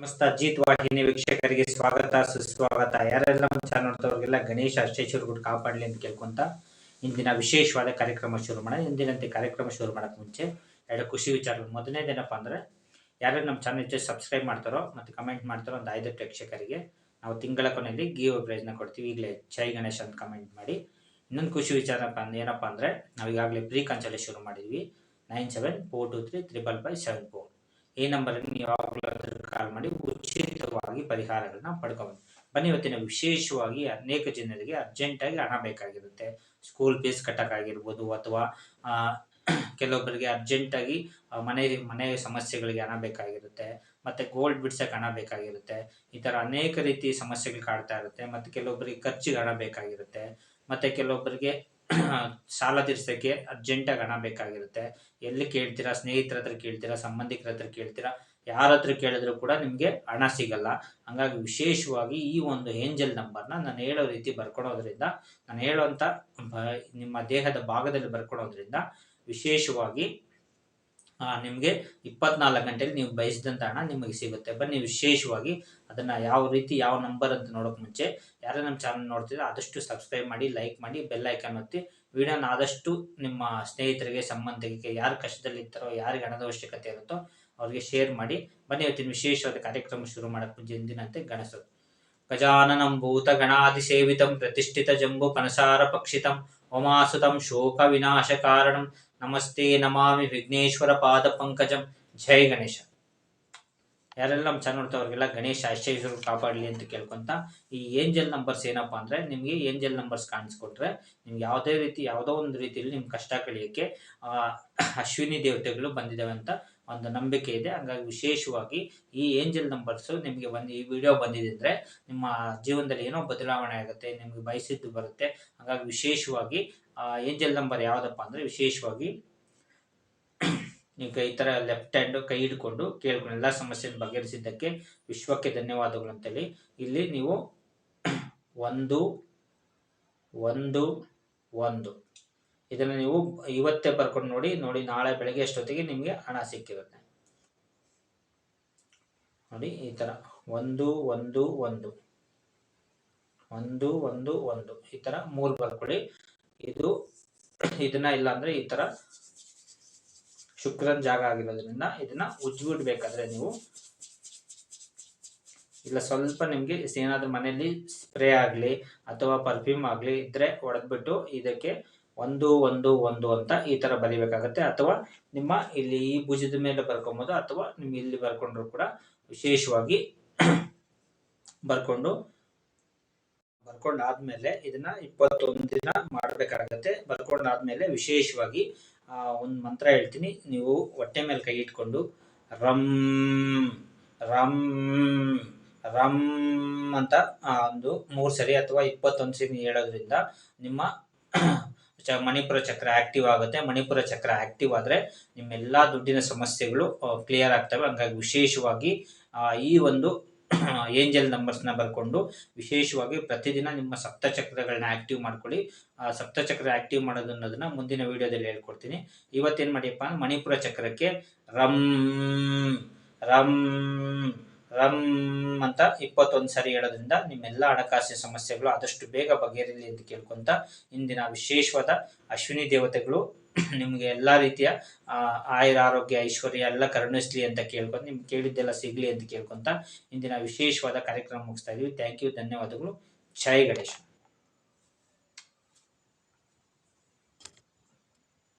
ನಮಸ್ತೆ ಅಜಿತ್ ವಾಹಿನಿ ವೀಕ್ಷಕರಿಗೆ ಸ್ವಾಗತ, ಸುಸ್ವಾಗತ. ಯಾರೆಲ್ಲ ನಮ್ಮ ಚಾನಲ್ ನೋಡ್ತವ್ರಿಗೆಲ್ಲ ಗಣೇಶ ಅಷ್ಟೇಶ್ವರಗುಡ್ ಕಾಪಾಡಲಿ ಅಂತ ಕೇಳ್ಕೊಂತ ಇಂದಿನ ವಿಶೇಷವಾದ ಕಾರ್ಯಕ್ರಮ ಶುರು ಮಾಡೋಣ. ಇಂದಿನಂತೆ ಕಾರ್ಯಕ್ರಮ ಶುರು ಮಾಡೋಕೆ ಮುಂಚೆ ಎರಡು ಖುಷಿ ವಿಚಾರಗಳು. ಮೊದಲನೇದೇನಪ್ಪ ಅಂದರೆ, ಯಾರ್ಯಾರು ನಮ್ಮ ಚಾನಲ್ ಜೊತೆ ಸಬ್ಸ್ಕ್ರೈಬ್ ಮಾಡ್ತಾರೋ ಮತ್ತು ಕಮೆಂಟ್ ಮಾಡ್ತಾರೋ ಒಂದು ಐದು ಪ್ರೇಕ್ಷಕರಿಗೆ ನಾವು ತಿಂಗಳ ಕೊನೆಯಲ್ಲಿ ಗೀವ್ ಪ್ರೈಸ್ನ ಕೊಡ್ತೀವಿ. ಈಗಲೇ ಜೈ ಗಣೇಶ್ ಅಂತ ಕಮೆಂಟ್ ಮಾಡಿ. ಇನ್ನೊಂದು ಖುಷಿ ವಿಚಾರಪ್ಪ ಏನಪ್ಪ ಅಂದರೆ ನಾವು ಈಗಾಗಲೇ ಪ್ರೀ ಕಂಚಲ್ಲಿ ಶುರು ಮಾಡಿದ್ವಿ. Nine seven four two three triple five seven four. ಈ ನಂಬರ್ಗೆ ನೀವು ಯಾವಾಗಲಾದರೂ ಕಾಲ್ ಮಾಡಿ ಉಚಿತವಾಗಿ ಪರಿಹಾರಗಳನ್ನ ಪಡ್ಕೊಬೋದು. ಬನ್ನಿ, ಇವತ್ತಿನ ವಿಶೇಷವಾಗಿ ಅನೇಕ ಜನರಿಗೆ ಅರ್ಜೆಂಟಾಗಿ ಹಣ ಬೇಕಾಗಿರುತ್ತೆ. ಸ್ಕೂಲ್ ಫೀಸ್ ಕಟ್ಟೋಕ್ಕಾಗಿರ್ಬೋದು ಅಥವಾ ಕೆಲವೊಬ್ಬರಿಗೆ ಅರ್ಜೆಂಟಾಗಿ ಮನೆ ಮನೆ ಸಮಸ್ಯೆಗಳಿಗೆ ಹಣ ಬೇಕಾಗಿರುತ್ತೆ. ಮತ್ತು ಗೋಲ್ಡ್ ಬಿಡ್ಸಕ್ಕೆ ಹಣ ಬೇಕಾಗಿರುತ್ತೆ. ಈ ಥರ ಅನೇಕ ರೀತಿ ಸಮಸ್ಯೆಗಳು ಕಾಡ್ತಾ ಇರುತ್ತೆ. ಮತ್ತು ಕೆಲವೊಬ್ಬರಿಗೆ ಖರ್ಚಿಗೆ ಹಣ ಬೇಕಾಗಿರುತ್ತೆ. ಮತ್ತು ಕೆಲವೊಬ್ಬರಿಗೆ ಸಾಲ ತೀರ್ಸೋಕ್ಕೆ ಅರ್ಜೆಂಟಾಗಿ ಹಣ ಬೇಕಾಗಿರುತ್ತೆ. ಎಲ್ಲಿ ಕೇಳ್ತೀರಾ? ಸ್ನೇಹಿತರ ಹತ್ರ ಕೇಳ್ತೀರಾ? ಸಂಬಂಧಿಕರ ಹತ್ರ ಕೇಳ್ತೀರಾ? ಯಾರ ಹತ್ರ ಕೇಳಿದ್ರು ಕೂಡ ನಿಮಗೆ ಹಣ ಸಿಗಲ್ಲ. ಹಂಗಾಗಿ ವಿಶೇಷವಾಗಿ ಈ ಒಂದು ಏಂಜಲ್ ನಂಬರ್ನ ನಾನು ಹೇಳೋ ರೀತಿ ಬರ್ಕೊಳೋದ್ರಿಂದ ನಾನು ಹೇಳೋಂಥ ನಿಮ್ಮ ದೇಹದ ಭಾಗದಲ್ಲಿ ಬರ್ಕೊಳೋದ್ರಿಂದ ವಿಶೇಷವಾಗಿ ನಿಮಗೆ ಇಪ್ಪತ್ನಾಲ್ಕು ಗಂಟೆಲಿ ನೀವು ಬಯಸಿದಂಥ ಹಣ ನಿಮಗೆ ಸಿಗುತ್ತೆ. ಬನ್ನಿ ವಿಶೇಷವಾಗಿ ಅದನ್ನು ಯಾವ ರೀತಿ, ಯಾವ ನಂಬರ್ ಅಂತ ನೋಡೋಕೆ ಮುಂಚೆ ಯಾರೇ ನಮ್ಮ ಚಾನಲ್ ನೋಡ್ತಿದ್ರೆ ಆದಷ್ಟು ಸಬ್ಸ್ಕ್ರೈಬ್ ಮಾಡಿ ಲೈಕ್ ಮಾಡಿ ಬೆಲ್ ಐಕಾನ್ ಒತ್ತಿ. ವಿಡಿಯೋನ ಆದಷ್ಟು ನಿಮ್ಮ ಸ್ನೇಹಿತರಿಗೆ, ಸಂಬಂಧಿಕರಿಗೆ ಯಾರು ಕಷ್ಟದಲ್ಲಿರ್ತಾರೋ ಯಾರಿಗೆ ಹಣದ ಅವಶ್ಯಕತೆ ಇರುತ್ತೋ ಅವರಿಗೆ ಶೇರ್ ಮಾಡಿ. ಬನ್ನಿ ಇವತ್ತಿನ ವಿಶೇಷವಾದ ಕಾರ್ಯಕ್ರಮ ಶುರು ಮಾಡೋಕೆ ಮುಂಚೆ ಎಂದಿನಂತೆ ಗಣಸರು ಗಜಾನನಂ ಭೂತ ಗಣಾದಿ ಸೇವಿತಂ ಪ್ರತಿಷ್ಠಿತ ಜಂಬು ಪನಸಾರ ಪಕ್ಷಿತಂ ಓಮಾಸುತಂ ಶೋಕ ವಿನಾಶ ಕಾರಣಂ. ನಮಸ್ತೆ ನಮಾಮಿ ವಿಘ್ನೇಶ್ವರ ಪಾದ ಪಂಕಜಂ ಜೈ ಗಣೇಶ ಯಾರೆಲ್ಲ ನಮ್ಮ ಚಾನಲ್ ನೋಡ್ತಾವ್ರಿಗೆಲ್ಲ ಗಣೇಶ ಆಶ್ಚರ್ಯರು ಕಾಪಾಡಲಿ ಅಂತ ಕೇಳ್ಕೊಂತ ಈ ಏಂಜಲ್ ನಂಬರ್ಸ್ ಏನಪ್ಪಾ ಅಂದ್ರೆ ನಿಮಗೆ ಏಂಜಲ್ ನಂಬರ್ಸ್ ಕಾಣಿಸ್ಕೊಟ್ರೆ ನಿಮ್ಗೆ ಯಾವುದೇ ರೀತಿ, ಯಾವುದೋ ಒಂದು ರೀತಿಯಲ್ಲಿ ನಿಮ್ಮ ಕಷ್ಟ ಕಳಿಯೋಕ್ಕೆ ಅಶ್ವಿನಿ ದೇವತೆಗಳು ಬಂದಿದ್ದಾವೆ ಅಂತ ಒಂದು ನಂಬಿಕೆ ಇದೆ. ಹಂಗಾಗಿ ವಿಶೇಷವಾಗಿ ಈ ಏಂಜಲ್ ನಂಬರ್ಸು ನಿಮಗೆ ಒಂದು ಈ ವಿಡಿಯೋ ಬಂದಿದೆ ನಿಮ್ಮ ಜೀವನದಲ್ಲಿ ಏನೋ ಬದಲಾವಣೆ ಆಗುತ್ತೆ, ನಿಮಗೆ ಬಯಸಿದ್ದು ಬರುತ್ತೆ. ಹಾಗಾಗಿ ವಿಶೇಷವಾಗಿ ಏಂಜಲ್ ನಂಬರ್ ಯಾವುದಪ್ಪ ಅಂದರೆ ವಿಶೇಷವಾಗಿ ಈಗ ಈ ಥರ ಲೆಫ್ಟ್ ಹ್ಯಾಂಡ್ ಕೈ ಹಿಡ್ಕೊಂಡು ಕೇಳ್ಕೊಂಡು ಎಲ್ಲ ಸಮಸ್ಯೆಯನ್ನು ಬಗೆಹರಿಸಿದ್ದಕ್ಕೆ ವಿಶ್ವಕ್ಕೆ ಧನ್ಯವಾದಗಳು ಅಂತೇಳಿ. ಇಲ್ಲಿ ನೀವು ಒಂದು ಒಂದು ಒಂದು. ಇದನ್ನು ನೀವು ಇವತ್ತೇ ಬರ್ಕೊಂಡು ನೋಡಿ ನೋಡಿ ನಾಳೆ ಬೆಳಗ್ಗೆ ಅಷ್ಟೊತ್ತಿಗೆ ನಿಮಗೆ ಹಣ ಸಿಕ್ಕಿರುತ್ತೆ. ನೋಡಿ ಈ ಥರ. ಒಂದು ಒಂದು ಒಂದು. ಒಂದು ಒಂದು ಒಂದು. ಈ ಥರ ಮೂರು ಬರ್ಕೊಳ್ಳಿ. ಇದು, ಇದನ್ನ ಇಲ್ಲ ಅಂದ್ರೆ ಈ ಥರ ಶುಕ್ರನ್ ಜಾಗ ಆಗಿರೋದ್ರಿಂದ ಇದನ್ನ ಉಜ್ಜಿಬಿಡ್ಬೇಕಾದ್ರೆ ನೀವು ಇಲ್ಲ ಸ್ವಲ್ಪ ನಿಮಗೆ ಏನಾದ್ರೂ ಮನೆಯಲ್ಲಿ ಸ್ಪ್ರೇ ಆಗಲಿ ಅಥವಾ ಪರ್ಫ್ಯೂಮ್ ಆಗಲಿ ಇದ್ರೆ ಹೊಡೆದ್ಬಿಟ್ಟು ಇದಕ್ಕೆ ಒಂದು ಒಂದು ಒಂದು ಅಂತ ಈ ಥರ ಬರಿಬೇಕಾಗತ್ತೆ. ಅಥವಾ ನಿಮ್ಮ ಇಲ್ಲಿ ಈ ಭುಜದ ಮೇಲೆ ಬರ್ಕೊಬೋದು ಅಥವಾ ನಿಮ್ಗೆ ಇಲ್ಲಿ ಬರ್ಕೊಂಡ್ರು ಕೂಡ ವಿಶೇಷವಾಗಿ ಬರ್ಕೊಂಡು ಬರ್ಕೊಂಡಾದ್ಮೇಲೆ ಇದನ್ನ ಇಪ್ಪತ್ತೊಂದು ದಿನ ಮಾಡಬೇಕಾಗತ್ತೆ. ಬರ್ಕೊಂಡಾದ್ಮೇಲೆ ವಿಶೇಷವಾಗಿ ಒಂದು ಮಂತ್ರ ಹೇಳ್ತೀನಿ. ನೀವು ಹೊಟ್ಟೆ ಮೇಲೆ ಕೈ ಇಟ್ಕೊಂಡು ರಂ ರಂ ರಂ ಅಂತ ಒಂದು ಮೂರು ಸರಿ ಅಥವಾ ಇಪ್ಪತ್ತೊಂದು ಸರಿ ಹೇಳೋದ್ರಿಂದ ನಿಮ್ಮ ಚ, ಮಣಿಪುರ ಚಕ್ರ ಆಕ್ಟಿವ್ ಆಗುತ್ತೆ. ಮಣಿಪುರ ಚಕ್ರ ಆಕ್ಟಿವ್ ಆದರೆ ನಿಮ್ಮೆಲ್ಲ ದುಡ್ಡಿನ ಸಮಸ್ಯೆಗಳು ಕ್ಲಿಯರ್ ಆಗ್ತವೆ. ಹಂಗಾಗಿ ವಿಶೇಷವಾಗಿ ಈ ಒಂದು ಏಂಜಲ್ ನಂಬರ್ಸ್ನ ಬರ್ಕೊಂಡು ವಿಶೇಷವಾಗಿ ಪ್ರತಿದಿನ ನಿಮ್ಮ ಸಪ್ತಚಕ್ರಗಳನ್ನ ಆಕ್ಟಿವ್ ಮಾಡ್ಕೊಳ್ಳಿ. ಆ ಸಪ್ತಚಕ್ರ ಆಕ್ಟಿವ್ ಮಾಡೋದು ಅನ್ನೋದನ್ನ ಮುಂದಿನ ವಿಡಿಯೋದಲ್ಲಿ ಹೇಳ್ಕೊಡ್ತೀನಿ. ಇವತ್ತೇನು ಮಾಡಿಯಪ್ಪ ಮಣಿಪುರ ಚಕ್ರಕ್ಕೆ ರಂ ರಮ್ ರಮ್ ಅಂತ ಇಪ್ಪತ್ತೊಂದು ಸಾರಿ ಹೇಳೋದ್ರಿಂದ ನಿಮ್ಮೆಲ್ಲ ಹಣಕಾಸಿನ ಸಮಸ್ಯೆಗಳು ಆದಷ್ಟು ಬೇಗ ಬಗೆಹರಿಲಿ ಅಂತ ಕೇಳ್ಕೊಂತ ಇಂದಿನ ವಿಶೇಷವಾದ ಅಶ್ವಿನಿ ದೇವತೆಗಳು ನಿಮಗೆ ಎಲ್ಲ ರೀತಿಯ ಆಯುರ, ಆರೋಗ್ಯ, ಐಶ್ವರ್ಯ ಎಲ್ಲ ಕರುಣಿಸ್ಲಿ ಅಂತ ಕೇಳ್ಕೊಂಡು ನಿಮ್ಗೆ ಕೇಳಿದ್ದೆಲ್ಲ ಸಿಗ್ಲಿ ಅಂತ ಕೇಳ್ಕೊಂತ ಇಂದಿನ ವಿಶೇಷವಾದ ಕಾರ್ಯಕ್ರಮ ಮುಗಿಸ್ತಾ ಇದೀವಿ. ಥ್ಯಾಂಕ್ ಯು ಧನ್ಯವಾದಗಳು. ಜೈ ಗಣೇಶ.